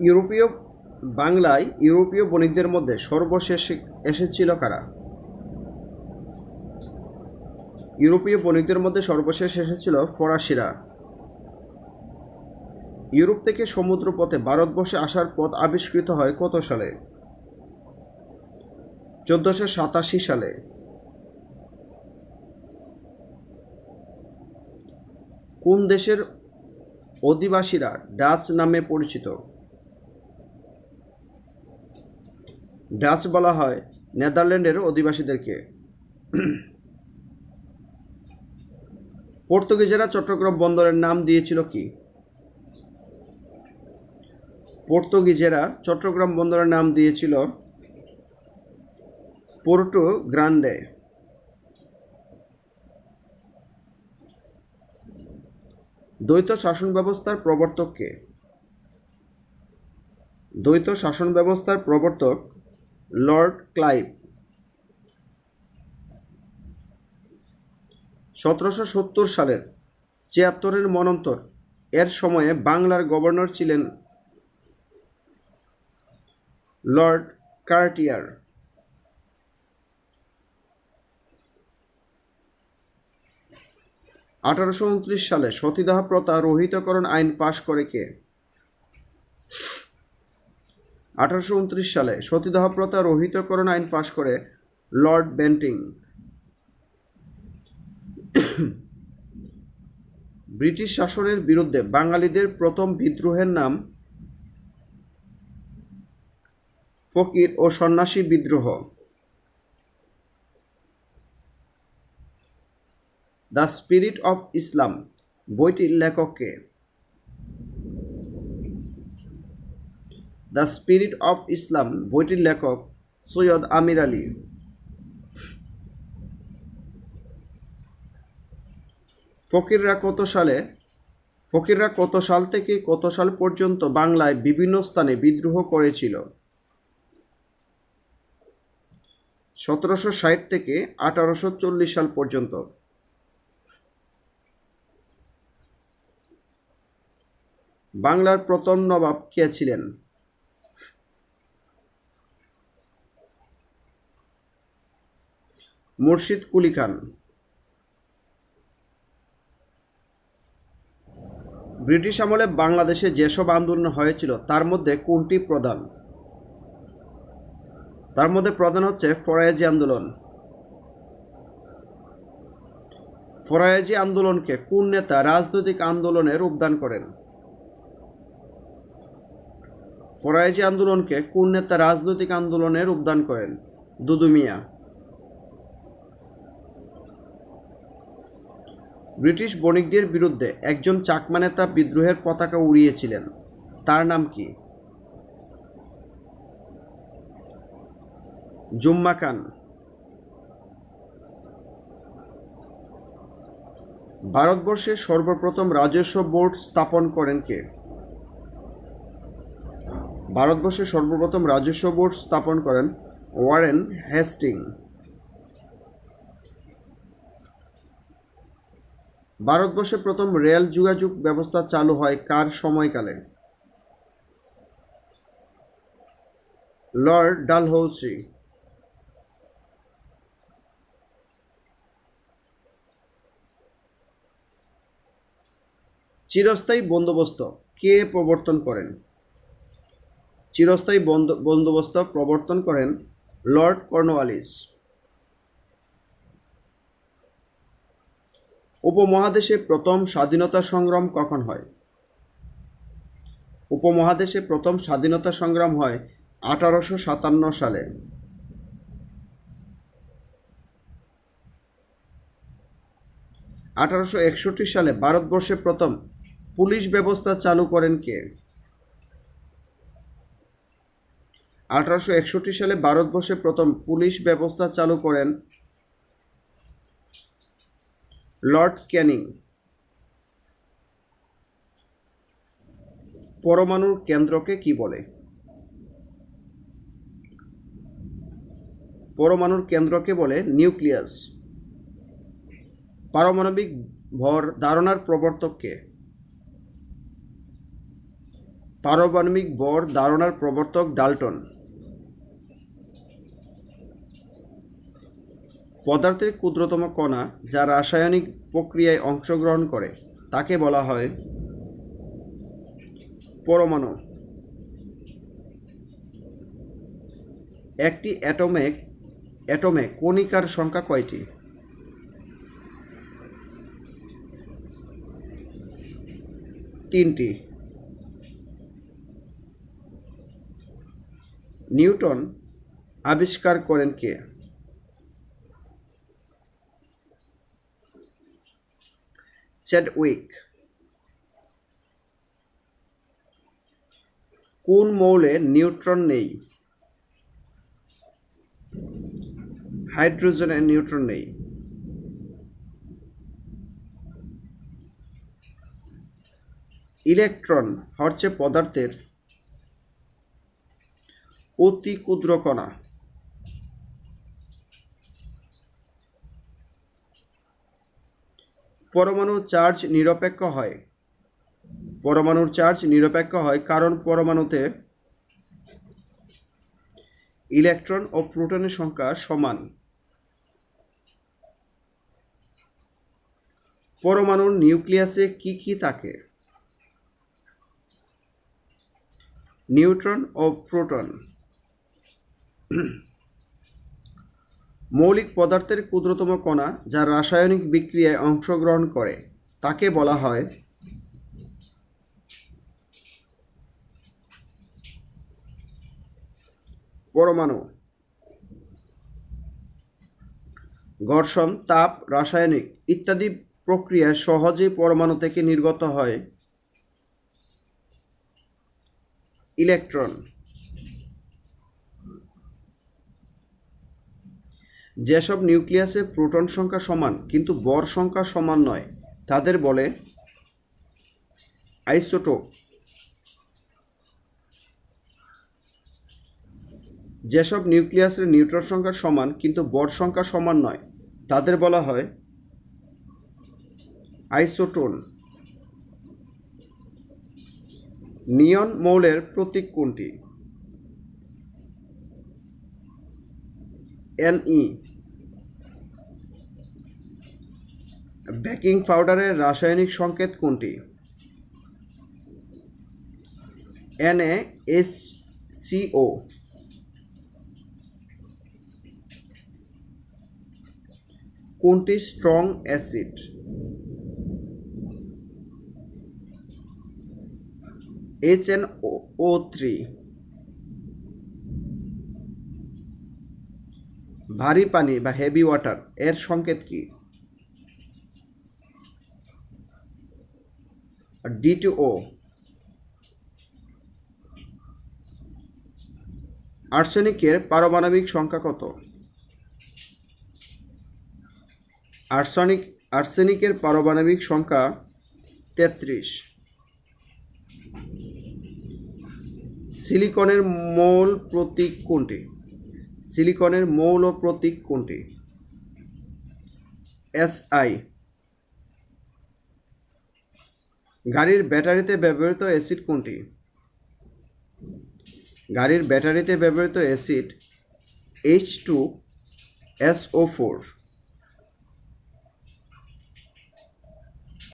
ইউরোপীয় বাংলায় ইউরোপীয় বণিকদের মধ্যে সর্বশেষ এসেছিল কারা? ইউরোপীয় বণিকদের মধ্যে সর্বশেষ এসেছিল ফরাসিরা। ইউরোপ থেকে সমুদ্রপথে ভারতবর্ষে আসার পথ আবিষ্কৃত হয় কত সালে? চোদ্দশো সাতাশি সালে। কোন দেশের অধিবাসীরা ডাচ নামে পরিচিত? ডাচ বলা হয় নেদারল্যান্ডের অধিবাসীদেরকে। পর্তুগিজেরা চট্টগ্রাম বন্দরের নাম দিয়েছিল কি? পর্তুগিজেরা চট্টগ্রাম বন্দরের নাম দিয়েছিল পোর্টো গ্রান্ডে। দ্বৈত শাসন ব্যবস্থার প্রবর্তককে দ্বৈত শাসন ব্যবস্থার প্রবর্তক লর্ড ক্লাইভ। সতেরোশো সত্তর সালের ছিয়াত্তরের মনন্তর। এর সময়ে বাংলার গভর্নর ছিলেন লর্ড কার্টিয়ার। আঠারোশো উনত্রিশ সালে সতীদাহ প্রথা রহিতকরণ আইন পাশ করে কে? আঠারোশো উনত্রিশ সালে সতীদাহ প্রথা রহিতকরণ আইন পাশ করে লর্ড বেন্টিং। ব্রিটিশ শাসনের বিরুদ্ধে বাঙালিদের প্রথম বিদ্রোহের নাম ফকির ও সন্ন্যাসী বিদ্রোহ। দ্য স্পিরিট অফ ইসলাম বইটির লেখককে দ্য স্পিরিট অফ ইসলাম, বইটির লেখক সৈয়দ আমির আলী। ফকিররা কত সালে, ফকিররা কত সাল থেকে কত সাল পর্যন্ত বাংলায় বিভিন্ন স্থানে বিদ্রোহ করেছিল? সতেরোশো ষাট থেকে আঠারোশো চল্লিশ সাল পর্যন্ত। বাংলার প্রথম নবাব কে ছিলেন? মুর্শিদ কুলি খান। ব্রিটিশ আমলে বাংলাদেশে যেসব আন্দোলন হয়েছিল, তার মধ্যে কোনটি প্রধান? তার মধ্যে প্রধান হচ্ছে ফরায়েজি আন্দোলন। ফরায়েজি আন্দোলনকে কোন নেতা রাজনৈতিক আন্দোলনে রূপদান করেন? ফরায়েজি আন্দোলনকে কোন নেতা রাজনৈতিক আন্দোলনে রূপদান করেন? দুদু মিয়া। ব্রিটিশ বণিকদের বিরুদ্ধে একজন চাকমা নেতা বিদ্রোহের পতাকা উড়িয়েছিলেন। তার নাম কি? জুম্মা খান। ভারতবর্ষে সর্বপ্রথম রাজস্ব বোর্ড স্থাপন করেন কে? ভারতবর্ষে সর্বপ্রথম রাজস্ব বোর্ড স্থাপন করেন ওয়ারেন হেস্টিং। ভারতবর্ষে প্রথম রেল যোগাযোগ ব্যবস্থা চালু হয় কার সময়কালে? Lord Dalhousie. চিরস্থায়ী বন্দোবস্ত কে প্রবর্তন করেন? চিরস্থায়ী বন্দ- বন্দোবস্ত প্রবর্তন করেন লর্ড কর্নওয়ালিস। উপমহাদেশে প্রথম স্বাধীনতা সংগ্রাম কখন হয়? উপমহাদেশে প্রথম স্বাধীনতা সংগ্রাম হয় আঠারোশো সাতান্ন সালে। আঠারোশো একষট্টি সালে ভারতবর্ষে প্রথম পুলিশ ব্যবস্থা চালু করেন কে? আঠারোশো একষট্টি সালে ভারতবর্ষে প্রথম পুলিশ ব্যবস্থা চালু করেন লর্ড ক্যানিং। পরমাণুর কেন্দ্রকে কি বলে? পরমাণুর কেন্দ্রকে বলে নিউক্লিয়াস। পারমাণবিক ভর ধারণার প্রবর্তককে। পারমাণবিক ভর ধারণার প্রবর্তক ডাল্টন। পদার্থের ক্ষুদ্রতম কণা যা রাসায়নিক প্রক্রিয়ায় অংশগ্রহণ করে, তাকে বলা হয় পরমাণু। একটি অ্যাটমে অ্যাটমে কণিকার সংখ্যা কয়টি? তিনটি। নিউটন আবিষ্কার করেন কে? চ্যাডউইক কোন মৌলে নিউট্রন নেই? হাইড্রোজেনে নিউট্রন নেই। ইলেকট্রন হচ্ছে পদার্থের অতি ক্ষুদ্র কণা। পরমাণু চার্জ নিরপেক্ষ হয়। পরমাণুর চার্জ নিরপেক্ষ হয় কারণ পরমাণুতে ইলেকট্রন ও প্রোটনের সংখ্যা সমান। পরমাণুর নিউক্লিয়াসে কি কি থাকে? নিউট্রন ও প্রোটন। মৌলিক পদার্থের ক্ষুদ্রতম কণা যা রাসায়নিক বিক্রিয়ায় অংশগ্রহণ করে। তাকে বলা হয় পরমাণু। ঘর্ষণ, তাপ, রাসায়নিক ইত্যাদি প্রক্রিয়ায় সহজেই পরমাণু থেকে নির্গত হয়। ইলেকট্রন। যেসব নিউক্লিয়াসে প্রোটন সংখ্যা সমান, কিন্তু বর সংখ্যা সমান নয়, তাদের বলে আইসোটোপ। যেসব নিউক্লিয়াসের নিউট্রন সংখ্যা সমান, কিন্তু বর সংখ্যা সমান নয়, তাদের বলা হয় আইসোটোন। নিয়ন মৌলের প্রতীক কোনটি? এনই বেকিং পাউডারের রাসায়নিক সংকেত কোনটি? এনএ এস সিও কোনটি strong acid? H N O three. ভারী পানি বা হেভি ওয়াটার, এর সংকেত কি? ডি আর্সেনিকের পারমাণবিক সংখ্যা কত? আর্সেনিক, আর্সেনিকের পারমাণবিক সংখ্যা তেত্রিশ। সিলিকনের মৌল প্রতীক কোনটি? সিলিকনের মৌল প্রতীক কোনটি? এস আই গাড়ির ব্যাটারিতে ব্যবহৃত অ্যাসিড কোনটি? গাড়ির ব্যাটারিতে ব্যবহৃত acid H two SO four